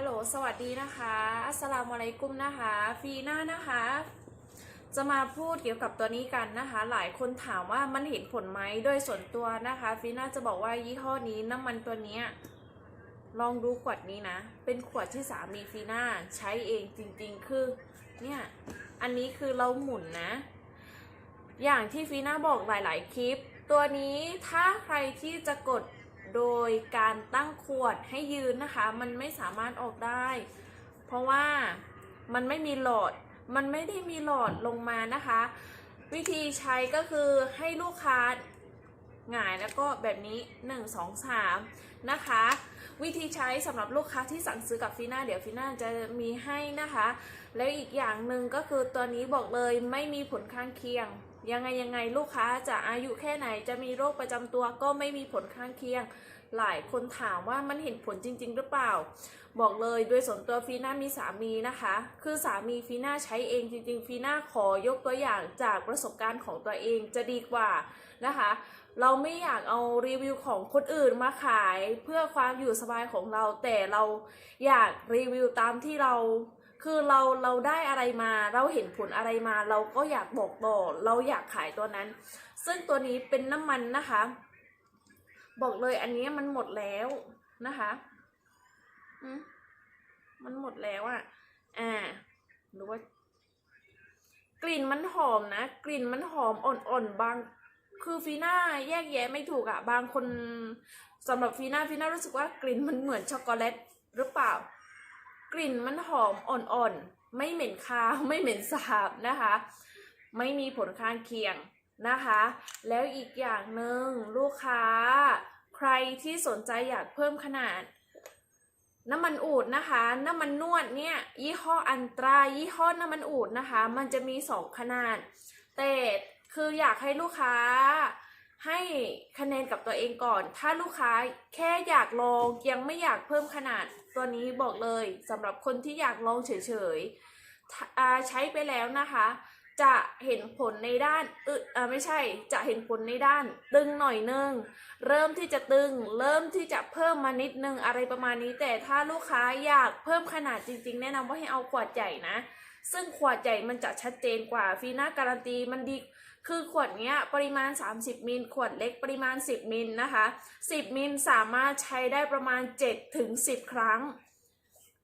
ฮัลโหล สวัสดีนะคะ อัสลามุอะลัยกุมนะคะ ฟีน่านะคะ จะมาพูดเกี่ยวกับตัวนี้กันนะคะ หลายคนถามว่ามันเห็นผลไหมโดยส่วนตัวนะคะ ฟีน่าจะบอกว่ายี่ห้อนี้น้ำมันตัวเนี้ยลองดูขวดนี้นะ เป็นขวดที่สามีฟีน่าใช้เองจริงๆ คือ เนี่ย อันนี้คือเราหมุนนะ อย่างที่ฟีน่าบอกหลายๆ คลิป ตัวนี้ถ้าใครที่จะกด โดยการตั้งขวดให้ยืนนะคะ มันไม่สามารถออกได้ เพราะว่ามันไม่มีหลอด มันไม่ได้มีหลอดลงมานะคะ วิธีใช้ก็คือให้ลูกค้าหงายแล้วก็แบบนี้ 1 2 3 นะคะ วิธีใช้สำหรับลูกค้าที่สั่งซื้อกับฟีน่าเดี๋ยวฟีน่าจะมีให้นะคะ แล้วอีกอย่างหนึ่งก็คือตัวนี้บอกเลยไม่มีผลข้างเคียง ยังไงยังไงลูกค้าจะอายุแค่ไหนจะมีโรคประจำตัวก็ไม่มีผลข้างเคียง หลายคนถามว่ามันเห็นผลจริง ๆ หรือเปล่า บอกเลยโดยส่วนตัวฟีน่ามีสามีนะคะ คือสามีฟีน่าใช้เองจริง ๆฟีน่าขอยกตัวอย่างจากประสบการณ์ของตัวเองจะดีกว่านะคะ เราไม่อยากเอารีวิวของคนอื่นมาขายเพื่อความอยู่สบายของเรา แต่เราอยากรีวิวตามที่เรา คือเราเราได้อะไรมาเราเห็นผลอะไรมา เราก็อยากบอกต่อเราอยากขายตัวนั้น ซึ่งตัวนี้เป็นน้ำมันนะคะ บอกเลยอันนี้มันหมดแล้วนะคะมมันหมดแล้วอะ่ะอ่าหรือว่ากลิ่นมันหอมนะ กลิ่นมันหอมอ่อนๆบาง คือฟีน่าแยกแยะไม่ถูกอะ่ะบางคนสำหรับฟีน่าฟีน่ารู้สึกว่ากลิ่นมันเหมือนช็อกโกแลตหรือเปล่า กลิ่นมันหอมอ่อนๆ ไม่เหม็นคาว ไม่เหม็นสาบนะคะ ไม่มีผลข้างเคียงนะคะ แล้วอีกอย่างหนึ่งลูกค้า ใครที่สนใจอยากเพิ่มขนาด น้ำมันอูดนะคะ น้ำมันนวดเนี่ยยี่ห้ออันตรา ยี่ห้อน้ำมันอูดนะคะ มันจะมีสองขนาด แต่คืออยากให้ลูกค้า ให้คะแนนกับตัวเองก่อน ถ้าลูกค้าแค่อยากลองยังไม่อยากเพิ่มขนาดตัวนี้บอกเลยสำหรับคนที่อยากลองเฉยๆใช้ไปแล้วนะคะ จะเห็นผลในด้านอึอไม่ใช่จะเห็นผลในด้าน ตึงหน่อยนึง เริ่มที่จะตึง เริ่มที่จะเพิ่มมานิดนึงอะไรประมาณนี้ แต่ถ้าลูกค้าอยากเพิ่มขนาดจริง ๆ แนะนำว่าให้เอาขวดใหญ่นะ ซึ่งขวดใหญ่มันจะชัดเจนกว่าฟีน่าการันตีมันดี คือขวดนี้ปริมาณ 30 มิล ขวดเล็กปริมาณ 10 มิลนะคะ 10 มิลสามารถใช้ได้ประมาณ 7 ถึง 10 ครั้ง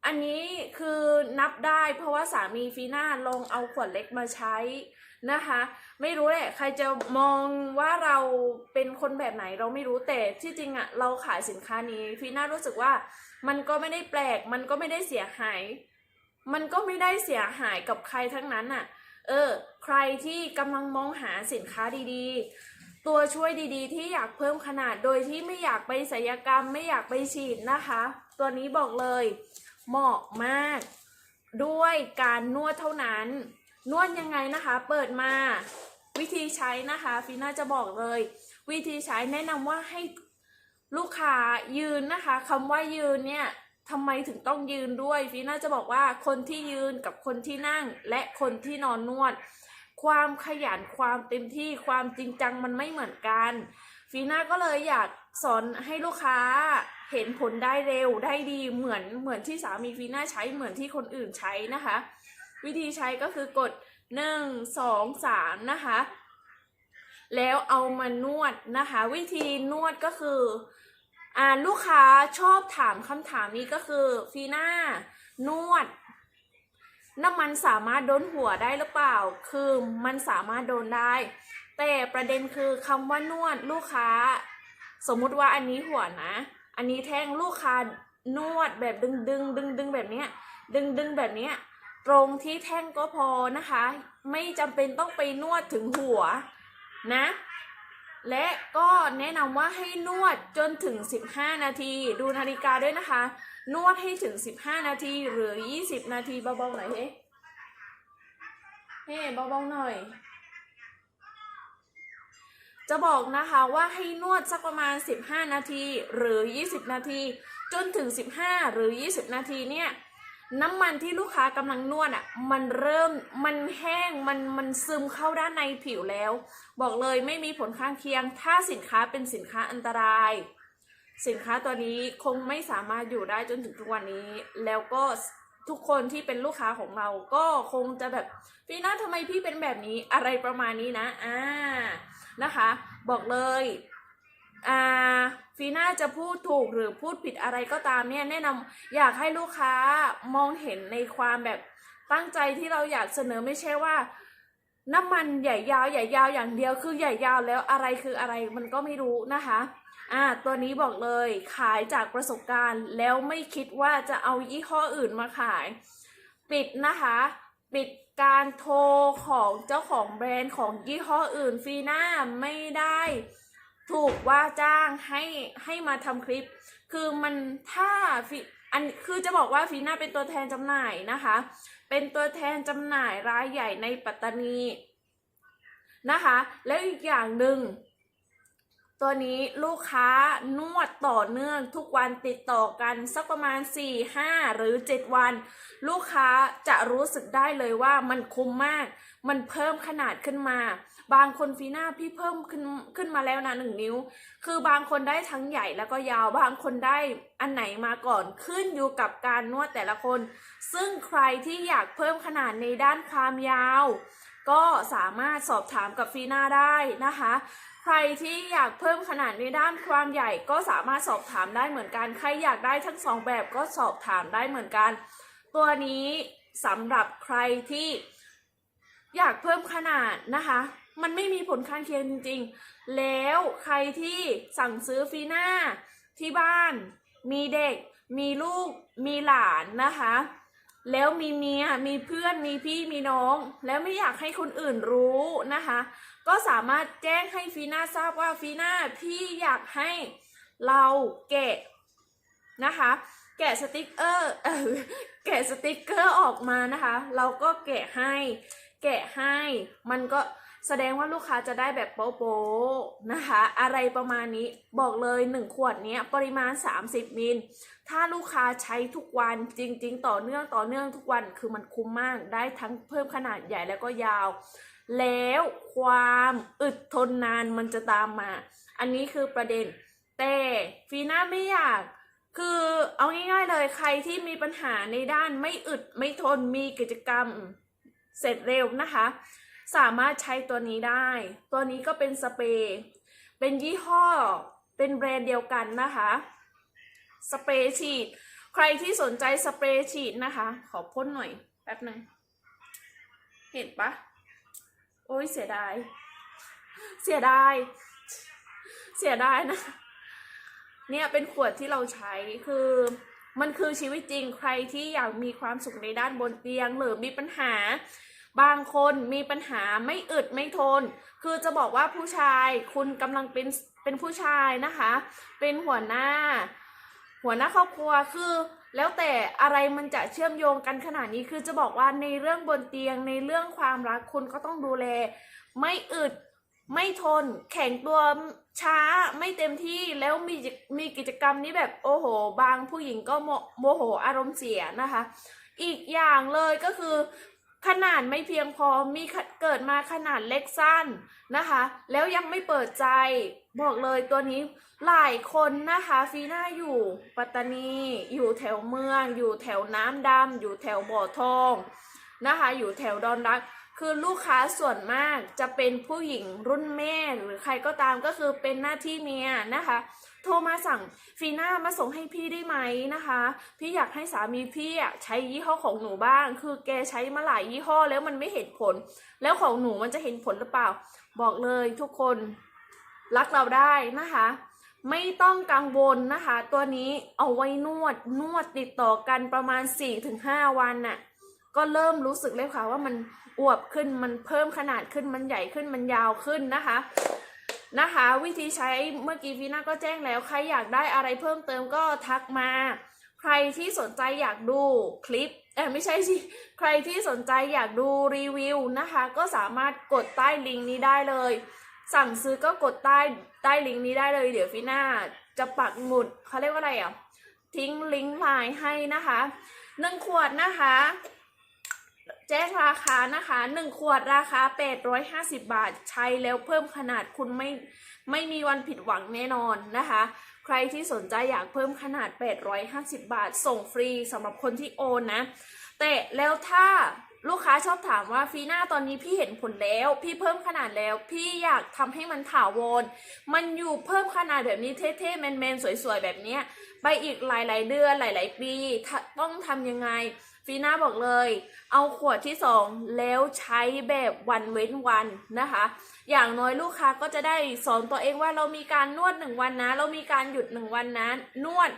อันนี้คือนับได้เพราะว่าสามีฟีน่าลองเอาขวดเล็กมาใช้นะคะ ไม่รู้แหละใครจะมองว่าเราเป็นคนแบบไหนเราไม่รู้แต่ที่จริงอะเราขายสินค้านี้ฟีน่ารู้สึกว่ามันก็ไม่ได้แปลก มันก็ไม่ได้เสียหาย มันก็ไม่ได้เสียหายกับใครทั้งนั้นอะ เออ ใครที่กำลังมองหาสินค้าดีๆ ตัวช่วยดีๆ ที่อยากเพิ่มขนาดโดยที่ไม่อยากไปศัลยกรรมไม่อยากไปฉีดนะคะ ตัวนี้บอกเลย เหมาะมาก ด้วยการนวดเท่านั้น นวดยังไงนะคะ เปิดมาวิธีใช้นะคะฟีน่าจะบอกเลย วิธีใช้แนะนำว่าให้ลูกค้ายืนนะคะคำว่ายืนเนี่ย ทำไมถึงต้องยืนด้วยฟีน่าจะบอกว่าคนที่ยืนกับคนที่นั่งและคนที่นอนนวด ความขยันความเต็มที่ความจริงจังมันไม่เหมือนกันฟีน่าก็เลยอยากสอนให้ลูกค้าเห็นผลได้เร็วได้ดีเหมือนเหมือนที่สามีฟีน่าใช้เหมือนที่คนอื่นใช้นะคะ วิธีใช้ก็คือกดหนึ่งสองสามนะคะ แล้วเอามานวดนะคะ วิธีนวดก็คือ อ่าลูกค้าชอบถามคำถามนี้ก็คือฟีน่านวด น้ำมันสามารถโดนหัวได้หรือเปล่า คือมันสามารถโดนได้ แต่ประเด็นคือคำว่านวดลูกค้า สมมุติว่าอันนี้หัวนะ อันนี้แท่งลูกค้านวดแบบดึงดึงดึงดึงแบบเนี้ยดึงดึงแบบเนี้ยตรงที่แท่งก็พอนะคะ ไม่จำเป็นต้องไปนวดถึงหัวนะ และก็แนะนำว่าให้นวดจนถึง 15 นาที ดูนาฬิกาด้วยนะคะ นวดให้ถึง 15 นาที หรือ 20 นาทีเบาๆหน่อยเฮ้เฮ้เบาๆหน่อย จะบอกนะคะว่าให้นวดสักประมาณ 15 นาที หรือ 20 นาที จนถึง 15 หรือ 20 นาทีเนี่ย น้ำมันที่ลูกค้ากำลังนวดอะมันเริ่มมันแห้งมันมันซึมเข้าด้านในผิวแล้ว บอกเลยไม่มีผลข้างเคียง ถ้าสินค้าเป็นสินค้าอันตราย สินค้าตัวนี้คงไม่สามารถอยู่ได้จนถึงทุกวันนี้ แล้วก็ทุกคนที่เป็นลูกค้าของเราก็คงจะแบบฟีน่าทำไมพี่เป็นแบบนี้อะไรประมาณนี้นะอ่านะคะ บอกเลย ฟีน่าจะพูดถูกหรือพูดผิดอะไรก็ตามเนี่ยแนะนำอยากให้ลูกค้ามองเห็นในความแบบตั้งใจที่เราอยากเสนอไม่ใช่ว่าน้ำมันใหญ่ยาวใหญ่ยาวอย่างเดียวคือใหญ่ยาวแล้วอะไรคืออะไรมันก็ไม่รู้นะคะอ่าตัวนี้บอกเลยขายจากประสบการณ์ แล้วไม่คิดว่าจะเอายี่ห้ออื่นมาขาย ปิดนะคะ ปิดการโทรของเจ้าของแบรนด์ของยี่ห้ออื่นฟีน่าไม่ได้ ถูกว่าจ้างให้ให้มาทำคลิป คือมันถ้าฟีอันคือจะบอกว่าฟีน่าเป็นตัวแทนจำหน่ายนะคะ เป็นตัวแทนจำหน่ายรายใหญ่ในปัตตานีนะคะ แล้วอีกอย่างหนึ่งตัวนี้ลูกค้านวดต่อเนื่องทุกวันติดต่อกันสักประมาณ 4 5 หรือ 7 วัน ลูกค้าจะรู้สึกได้เลยว่ามันคุ้มมาก มันเพิ่มขนาดขึ้นมา บางคนฟีน่าพี่เพิ่มขึ้นขึ้นมาแล้วนะหนึ่งนิ้ว คือบางคนได้ทั้งใหญ่แล้วก็ยาว บางคนได้อันไหนมาก่อนขึ้นอยู่กับการนวดแต่ละคน ซึ่งใครที่อยากเพิ่มขนาดในด้านความยาว ก็สามารถสอบถามกับฟีน่าได้นะคะ ใครที่อยากเพิ่มขนาดในด้านความใหญ่ก็สามารถสอบถามได้เหมือนกัน ใครอยากได้ทั้งสองแบบก็สอบถามได้เหมือนกัน ตัวนี้สำหรับใครที่อยากเพิ่มขนาดนะคะ มันไม่มีผลข้างเคียงจริง ๆ แล้วใครที่สั่งซื้อฟีน่าที่บ้าน มีเด็ก มีลูก มีหลานนะคะ แล้วมีเมีย มีเพื่อน มีพี่ มีน้อง แล้วไม่อยากให้คนอื่นรู้นะคะ ก็สามารถแจ้งให้ฟีน่าทราบว่าฟีน่าพี่อยากให้เราแกะนะคะ แกะสติกเกอร์แกะสติกเกอร์ออกมานะคะ เราก็แกะให้ แกะให้ มันก็ แสดงว่าลูกค้าจะได้แบบโป๊ะๆนะคะ อะไรประมาณนี้บอกเลย 1 ขวดนี้ปริมาณ 30 มิล ถ้าลูกค้าใช้ทุกวันจริง ๆ ต่อเนื่องต่อเนื่องทุกวันคือมันคุ้มมากได้ทั้งเพิ่มขนาดใหญ่แล้วก็ยาว แล้วความอึดทนนานมันจะตามมา อันนี้คือประเด็น แต่ฟีน่าไม่อยากคือเอาง่ายๆเลยใครที่มีปัญหาในด้านไม่อึดไม่ทนมีกิจกรรมเสร็จเร็วนะคะ สามารถใช้ตัวนี้ได้ ตัวนี้ก็เป็นสเปรย์เป็นยี่ห้อเป็นแบรนด์เดียวกันนะคะสเปรย์ฉีด ใครที่สนใจสเปรย์ฉีดนะคะ ขอพ่นหน่อยแป๊บหนึ่งเห็นปะโอ้ยเสียดาย เสียดาย เสียดายนะ เนี่ยเป็นขวดที่เราใช้คือมันคือชีวิตจริงใครที่อยากมีความสุขในด้านบนเตียง หรือมีปัญหา บางคนมีปัญหาไม่อึดไม่ทน คือจะบอกว่าผู้ชายคุณกำลังเป็นเป็นผู้ชายนะคะ เป็นหัวหน้า หัวหน้าครอบครัวคือแล้วแต่อะไรมันจะเชื่อมโยงกันขนาดนี้คือจะบอกว่าในเรื่องบนเตียงในเรื่องความรักคุณก็ต้องดูแล ไม่อึดไม่ทน แข็งตัวช้าไม่เต็มที่แล้วมีมีกิจกรรมนี้แบบโอ้โห บางผู้หญิงก็โมโมโหอารมณ์เสียนะคะ อีกอย่างเลยก็คือ ขนาดไม่เพียงพอมีเกิดมาขนาดเล็กสั้นนะคะ แล้วยังไม่เปิดใจ บอกเลยตัวนี้หลายคนนะคะฟีน่าอยู่ปัตตานี อยู่แถวเมือง อยู่แถวน้ำดำอยู่แถวบ่อทองนะคะ อยู่แถวดอนรัก คือลูกค้าส่วนมากจะเป็นผู้หญิงรุ่นแม่หรือใครก็ตามก็คือเป็นหน้าที่เมียนะคะ โทรมาสั่งฟีน่ามาส่งให้พี่ได้ไหมนะคะ พี่อยากให้สามีพี่ใช้ยี่ห้อของหนูบ้าง คือแกใช้มาหลายยี่ห้อแล้วมันไม่เห็นผล แล้วของหนูมันจะเห็นผลหรือเปล่า บอกเลยทุกคนรักเราได้นะคะไม่ต้องกังวลนะคะ ตัวนี้เอาไว้นวดนวดติดต่อกันประมาณ 4-5 วันน่ะ ก็เริ่มรู้สึกเลยค่ะว่ามันอวบขึ้นมันเพิ่มขนาดขึ้นมันใหญ่ขึ้นมันยาวขึ้นนะคะนะคะ วิธีใช้เมื่อกี้ฟีน่าก็แจ้งแล้ว ใครอยากได้อะไรเพิ่มเติมก็ทักมา ใครที่สนใจอยากดูคลิปเออไม่ใช่สิใครที่สนใจอยากดูรีวิวนะคะ ก็สามารถกดใต้ลิงก์นี้ได้เลย สั่งซื้อก็กดใต้ใต้ลิงก์นี้ได้เลย เดี๋ยวฟีน่าจะปักหมุดเขาเรียกว่าอะไรอะทิ้งลิงก์ไลน์ให้นะคะหนึ่งขวดนะคะ แจ้งราคานะคะหนึ่งขวดราคา 850 บาท ใช้แล้วเพิ่มขนาดคุณไม่ไม่มีวันผิดหวังแน่นอนนะคะ ใครที่สนใจอยากเพิ่มขนาด 850 บาท ส่งฟรีสำหรับคนที่โอนนะ แต่แล้วถ้า ลูกค้าชอบถามว่าฟีน่าตอนนี้พี่เห็นผลแล้ว พี่เพิ่มขนาดแล้ว พี่อยากทำให้มันถาวรมันอยู่เพิ่มขนาดแบบนี้เท่ๆแมนๆสวยๆแบบเนี้ยไปอีกหลายๆเดือนหลาย ๆ ปีต้องทำยังไงฟีน่าบอกเลย เอาขวดที่สองแล้วใช้แบบวันเว้นวันนะคะ อย่างน้อยลูกค้าก็จะได้สอนตัวเองว่าเรามีการนวดหนึ่งวันนะ เรามีการหยุดหนึ่งวันนะนวด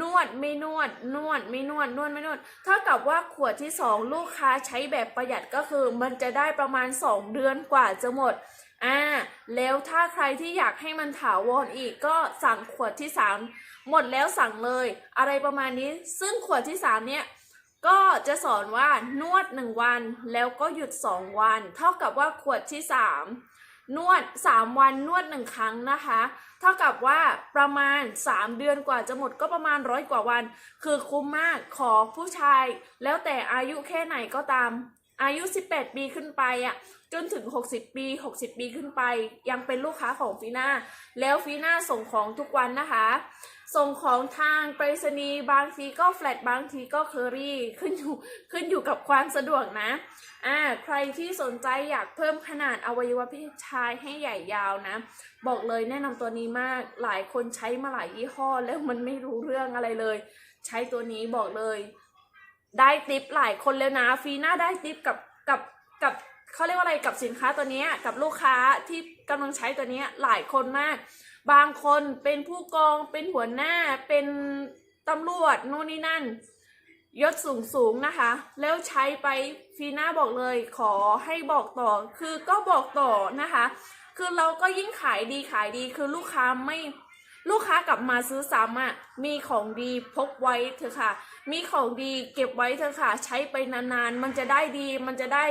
นวดไม่นวด นวดไม่นวด นวดไม่นวด เท่ากับว่าขวดที่สองลูกค้าใช้แบบประหยัดก็คือ มันจะได้ประมาณ 2 เดือนกว่าจะหมดอ่าแล้วถ้าใครที่อยากให้มันถาวรอีกก็สั่งขวดที่ 3 หมดแล้วสั่งเลย อะไรประมาณนี้ ซึ่งขวดที่ 3 เนี่ยก็จะสอนว่านวด 1 วันแล้วก็หยุด 2 วัน เท่ากับว่าขวดที่ 3 นวด 3 วันนวด 1 ครั้งนะคะ เท่ากับว่าประมาณ 3 เดือนกว่าจะหมดก็ประมาณร้อยกว่าวัน คือคุ้มมากขอผู้ชาย แล้วแต่อายุแค่ไหนก็ตาม อายุ 18 ปีขึ้นไปอะจนถึง 60 ปี 60 ปีขึ้นไป ยังเป็นลูกค้าของฟีน่าแล้วฟีน่าส่งของทุกวันนะคะ ส่งของทางไปรษณีย์บางทีก็แฟลตบางทีก็เคอรี่ขึ้นอยู่ขึ้นอยู่กับความสะดวกนะอ่าใครที่สนใจอยากเพิ่มขนาดอวัยวะเพศชายให้ใหญ่ยาวนะ บอกเลยแนะนำตัวนี้มากหลายคนใช้มาหลายยี่ห้อแล้วมันไม่รู้เรื่องอะไรเลย ใช้ตัวนี้บอกเลย ได้ติปหลายคนแล้วนะฟีน่าได้ติปกับกับกับ เขาเรียกว่าอะไรกับสินค้าตัวนี้กับลูกค้าที่กำลังใช้ตัวนี้หลายคนมาก บางคนเป็นผู้กองเป็นหัวหน้าเป็นตำรวจนู่นนี่นั่น ยศสูงสูงนะคะ แล้วใช้ไปฟีน่าบอกเลยขอให้บอกต่อ คือก็บอกต่อนะคะ คือเราก็ยิ่งขายดีขายดีคือลูกค้าไม่ลูกค้ากลับมาซื้อซ้ำอะ มีของดีพกไว้เถอะค่ะ มีของดีเก็บไว้เถอะค่ะ ใช้ไปนานๆ มันจะได้ดี มันจะได้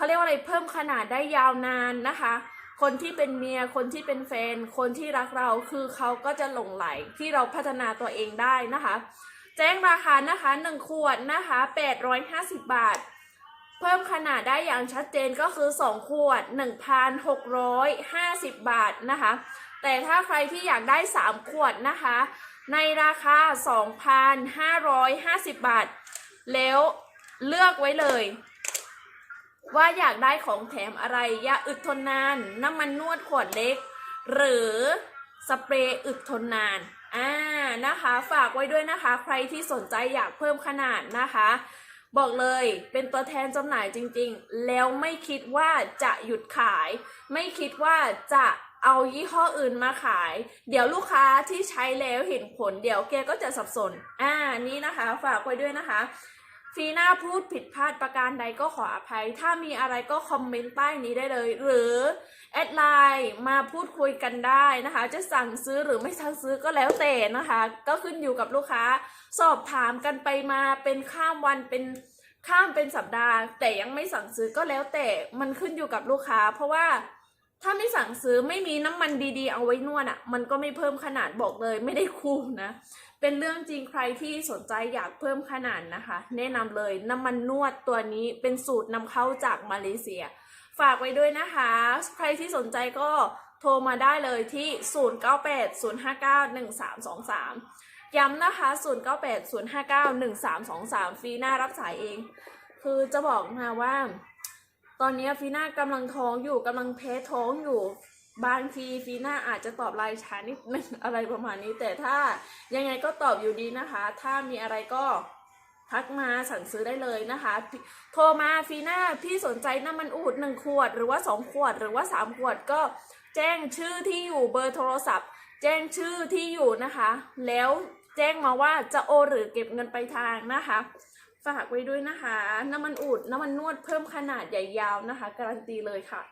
เขาเรียกว่าอะไรเพิ่มขนาดได้ยาวนานนะคะ คนที่เป็นเมียคนที่เป็นแฟน คนที่รักเราคือเขาก็จะหลงไหลที่เราพัฒนาตัวเองได้นะคะ แจ้งราคานะคะ 1 ขวดนะคะ 850 บาท เพิ่มขนาดได้อย่างชัดเจนก็คือ 2 ขวด 1,650 บาทนะคะ แต่ถ้าใครที่อยากได้ 3 ขวดนะคะ ในราคา 2,550 บาท แล้วเลือกไว้เลย ว่าอยากได้ของแถมอะไรยาอึดทนนาน น้ำมันนวดขวดเล็ก หรือสเปรย์อึดทนนานอ่านะคะฝากไว้ด้วยนะคะ ใครที่สนใจอยากเพิ่มขนาดนะคะ บอกเลยเป็นตัวแทนจำหน่ายจริงๆ แล้วไม่คิดว่าจะหยุดขาย ไม่คิดว่าจะเอายี่ห้ออื่นมาขาย เดี๋ยวลูกค้าที่ใช้แล้วเห็นผล เดี๋ยวแกก็จะสับสน อ่า นี่นะคะ ฝากไว้ด้วยนะคะ ฟีน่าพูดผิดพลาดประการใดก็ขออภัย ถ้ามีอะไรก็คอมเมนต์ใต้นี้ได้เลย หรือแอดไลน์มาพูดคุยกันได้นะคะ จะสั่งซื้อหรือไม่สั่งซื้อก็แล้วแต่นะคะ ก็ขึ้นอยู่กับลูกค้า สอบถามกันไปมาเป็นข้ามวันเป็นข้ามเป็นสัปดาห์ แต่ยังไม่สั่งซื้อก็แล้วแต่มันขึ้นอยู่กับลูกค้า เพราะว่า ถ้าไม่สั่งซื้อไม่มีน้ำมันดีๆ เอาไว้นวดอะ่ะ มันก็ไม่เพิ่มขนาดบอกเลยไม่ได้คุ้มนะ เป็นเรื่องจริงใครที่สนใจอยากเพิ่มขนาดนะคะ แนะนำเลยน้ำมันนวดตัวนี้เป็นสูตรนำเข้าจากมาเลเซีย ฝากไว้ด้วยนะคะ ใครที่สนใจก็โทรมาได้เลยที่ 0980591323 ย้ำนะคะ 0980591323 ฟรีหน่ารับสายเอง คือจะบอกนะว่า ตอนนี้ฟีน่ากำลังท้องอยู่กำลังแพ้ท้องอยู่ บางทีฟีน่าอาจจะตอบไลน์ช้านิดนึงอะไรประมาณนี้ แต่ถ้ายังไงก็ตอบอยู่ดีนะคะ ถ้ามีอะไรก็ทักมาสั่งซื้อได้เลยนะคะ โทรมาฟีน่าพี่สนใจน้ำมันอูดหนึ่งขวด หรือว่าสองขวด หรือว่าสามขวดก็แจ้งชื่อที่อยู่เบอร์โทรศัพท์ แจ้งชื่อที่อยู่นะคะ แล้วแจ้งมาว่าจะโอนหรือเก็บเงินไปทางนะคะ ฝากไว้ด้วยนะคะ น้ำมันอูดน้ำมันนวดเพิ่มขนาดใหญ่ยาวนะคะ การันตีเลยค่ะ